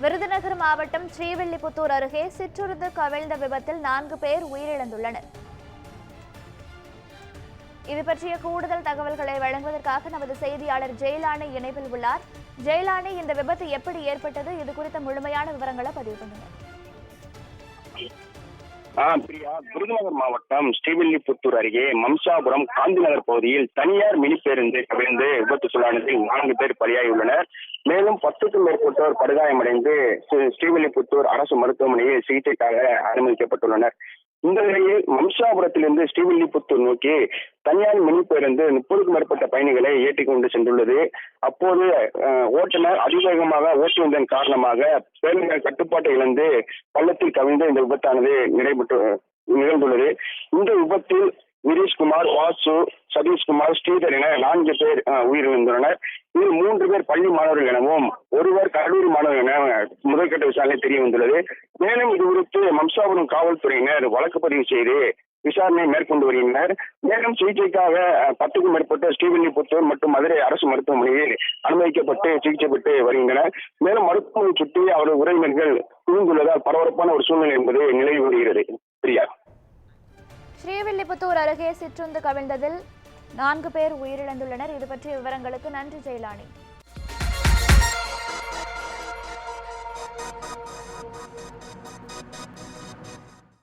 விருதுநகர் மாவட்டம் ஸ்ரீவில்லிபுத்தூர் அருகே சிற்றுருந்து கவிழ்ந்த விபத்தில் நான்கு பேர் உயிரிழந்துள்ளனர். இது பற்றிய கூடுதல் தகவல்களை வழங்குவதற்காக நமது செய்தியாளர் ஜெயலானி இணைப்பில் உள்ளார். ஜெயலானி இந்த விபத்து எப்படி ஏற்பட்டது? இது குறித்த முழுமையான விவரங்களை பதிவு பண்ணுங்கள். பிரியா. விருதுநகர் மாவட்டம் ஸ்ரீவில்லிபுத்தூர் அருகே மம்சாபுரம் காந்திநகர் பகுதியில் தனியார் மினி பேருந்து கவிழ்ந்து விபத்துக்குள்ளானதில் நான்கு பேர் பலியாகியுள்ளனர். மேலும் பத்துக்கும் மேற்பட்டோர் படுகாயமடைந்து ஸ்ரீவில்லிபுத்தூர் அரசு மருத்துவமனையில் சிகிச்சைக்காக அனுமதிக்கப்பட்டுள்ளனர். இந்த நிலையில் மம்சாபுரத்திலிருந்து ஸ்ரீவில்லிபுத்தூர் நோக்கி தனியார் மினி பேருந்து முப்பதுக்கும் மேற்பட்ட பயணிகளை ஏற்றிக் கொண்டு சென்றுள்ளது. அப்போது ஓட்டுநர் அதிவேகமாக ஓட்டி வந்ததன் காரணமாக பேருந்து கட்டுப்பாட்டை இழந்து பள்ளத்தில் கவிழ்ந்து இந்த விபத்தானது நிறைபெற்று நிகழ்ந்துள்ளது. இந்த விபத்தில் விரீஷ்குமார் வாசு சதீஷ்குமார் ஸ்ரீதர் என நான்கு பேர் உயிரிழந்துள்ளனர். இதில் மூன்று பேர் பள்ளி மாணவர்கள் எனவும் ஒருவர் கல்லூரி மாணவர் என முதற்கட்ட விசாரணை தெரிய வந்துள்ளது மேலும் இது குறித்து மம்சாபுரம் காவல்துறையினர் வழக்கு பதிவு செய்து விசாரணை மேற்கொண்டு வருகின்றனர். மேலும் சிகிச்சைக்காக பத்துக்கும் மேற்பட்ட ஸ்ரீவில்லிபுத்தூர் மற்றும் மதுரை அரசு மருத்துவமனையில் அனுமதிக்கப்பட்டு சிகிச்சை பெற்று வருகின்றனர். மேலும் மருத்துவமனை சுற்றி அவரது உறவினர்கள் குவிந்துள்ளதால் பரபரப்பான ஒரு சூழ்நிலை என்பது நிலவி வருகிறது. பிரியா. ஸ்ரீவில்லிபுத்தூர் அருகே சிற்றுந்து கவிழ்ந்ததில் நான்கு பேர் உயிரிழந்துள்ளனர். இது பற்றிய விவரங்களுக்கு நன்றி ஜெயலானி